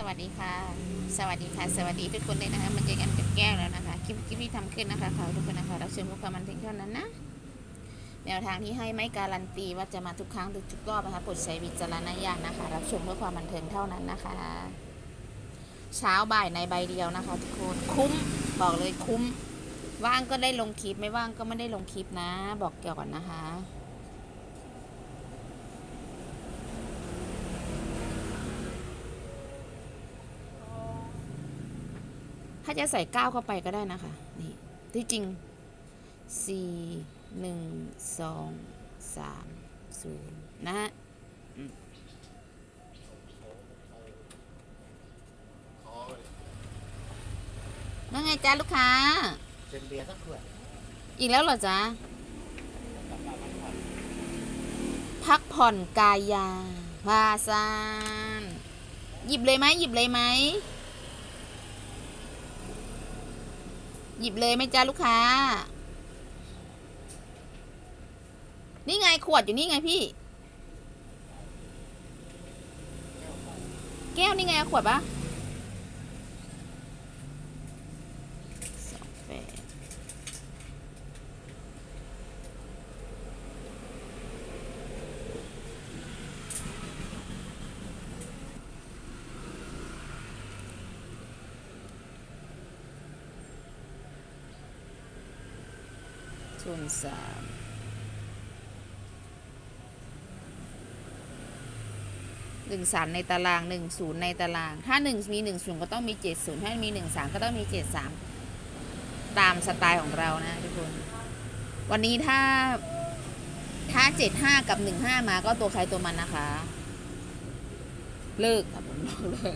สวัสดีค่ะ สวัสดีค่ะ สวัสดีทุกคนเลยนะคะมันเจอกันกับแก้วแล้วนะคะ คลิปคลิปที่ทำขึ้นนะคะขอทุกคนนะคะเราเชิญพวกความบันเทิงเท่านั้นนะ แนวทางที่ให้ไม่การันตีว่าจะมาทุกครั้งทุกรอบนะคะโปรดใช้วิจารณญาณนะคะ รับชมเพื่อความบันเทิงเท่านั้นนะคะ เช้าบ่ายในใบเดียวนะคะ ทุกคน คุ้ม บอกเลยคุ้ม ว่างก็ได้ลงคลิป ไม่ว่างก็ไม่ได้ลงคลิปนะ บอกเกี่ยวก่อนนะคะ ถ้าจะใส่ก้าเข้าไปก็ได้นะคะ นี่ ที่จริงสี่หนึ่งสองสามศูนย์นะฮะอืมว่าไงจ้าลูกค้าเป็นเบียร์สักขวดอีกแล้วเหรอจ๊ะ พักผ่อนกายยาพาซาน หยิบเลยไหมหยิบเลยไหม หยิบเลยไหมจ้าลูกค้า นี่ไงขวดอยู่นี่ไงพี่ แก้วนี่ไงขวดปะสองแปด ส่วนสามหนึ่งสามในตารางหนึ่งศูนย์ในตาราง ถ้าหนึ่งมีหนึ่งศูนย์ก็ต้องมีเจ็ดศูนย์ถ้ามีหนึ่งสามก็ต้องมีเจ็ดสามตามสไตล์ของเรานะทุกคน วันนี้ถ้าถ้าเจ็ดห้ากับหนึ่งห้ามาก็ตัวใครตัวมันนะคะ เลิกครับผมบอกเลิก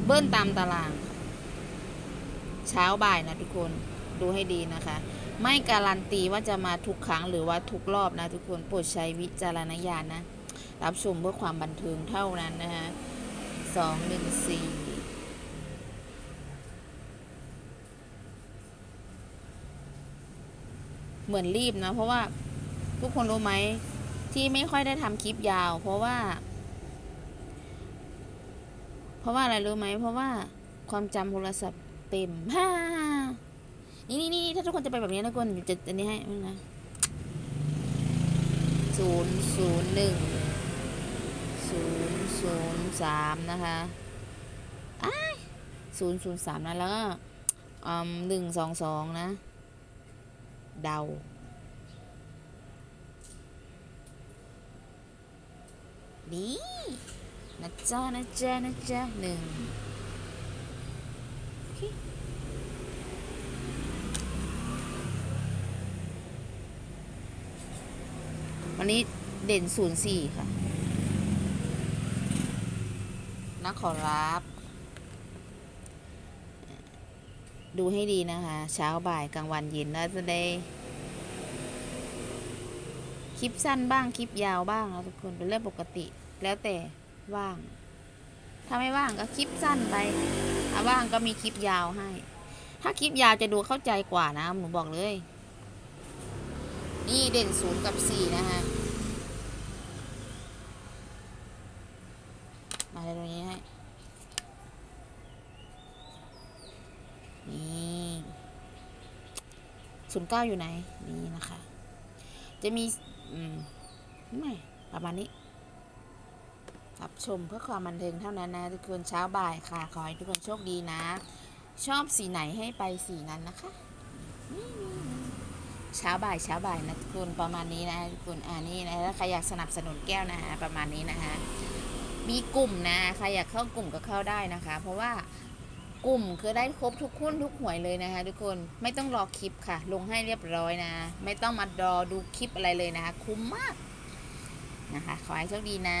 เบิ้ลตามตาราง เช้าบ่ายนะทุกคนดูให้ดีนะคะ ไม่การันตีว่าจะมาทุกครั้งหรือว่าทุกรอบนะทุกคนโปรดใช้วิจารณญาณนะ รับชมเพื่อความบันเทิงเท่านั้นนะฮะสองหนึ่งสี่เหมือนรีบนะ เพราะว่าทุกคนรู้ไหมที่ไม่ค่อยได้ทำคลิปยาว เพราะว่า เพราะว่าอะไรรู้ไหม เพราะว่าความจำโทรศัพท์เต็มฮ่านี่นี่นี่ถ้าทุกคนจะไปแบบนี้นะคนจะอันนี้ให้มั้งนะศูนย์ศูนย์หนึ่งศูนย์ศูนย์สามนะคะอ้าศูนย์ศูนย์สามนะแล้วก็อืมหนึ่งสองสองนะ เดานี่ นะจ๊ะนะจ๊ะนะจ๊ะหนึ่งวันนี้เด่นศูนย์สี่ค่ะนักขอรับ ดูให้ดีนะคะ เช้าบ่ายกลางวันเย็นแล้วจะได้ คลิปสั้นบ้าง คลิปยาวบ้างนะทุกคนเป็นเรื่องปกติแล้วแต่ ว่าง ถ้าไม่ว่างก็คลิปสั้นไปถ้าว่างก็มีคลิปยาวให้ ถ้าคลิปยาวจะดูเข้าใจกว่านะหนูบอกเลย นี่เด่นศูนย์กับสี่นะฮะมาเลยตรงนี้ให้นี่ศูนย์เก้าอยู่ไหน นี่นะคะ จะมี อืม ไม่ ประมาณนี้ รับชมเพื่อความบันเทิงเท่านั้นนะทุกคนเช้าบ่ายค่ะ ขอให้ทุกคนโชคดีนะ ชอบสีไหนให้ไปสีนั้นนะคะ เช้าบ่ายเช้าบ่ายนะทุกคนประมาณนี้นะทุกคนอ่านี่นะถ้าใครอยากสนับสนุนแก้วนะฮะประมาณนี้นะคะมีกลุ่มนะใครอยากเข้ากลุ่มก็เข้าได้นะคะ เพราะว่ากลุ่มคือได้ครบทุกหุ้นทุกหวยเลยนะคะ ทุกคนไม่ต้องรอคลิปค่ะ ลงให้เรียบร้อยนะ ไม่ต้องมารอดูคลิปอะไรเลยนะคะ คุ้มมากนะคะ ขอให้โชคดีนะ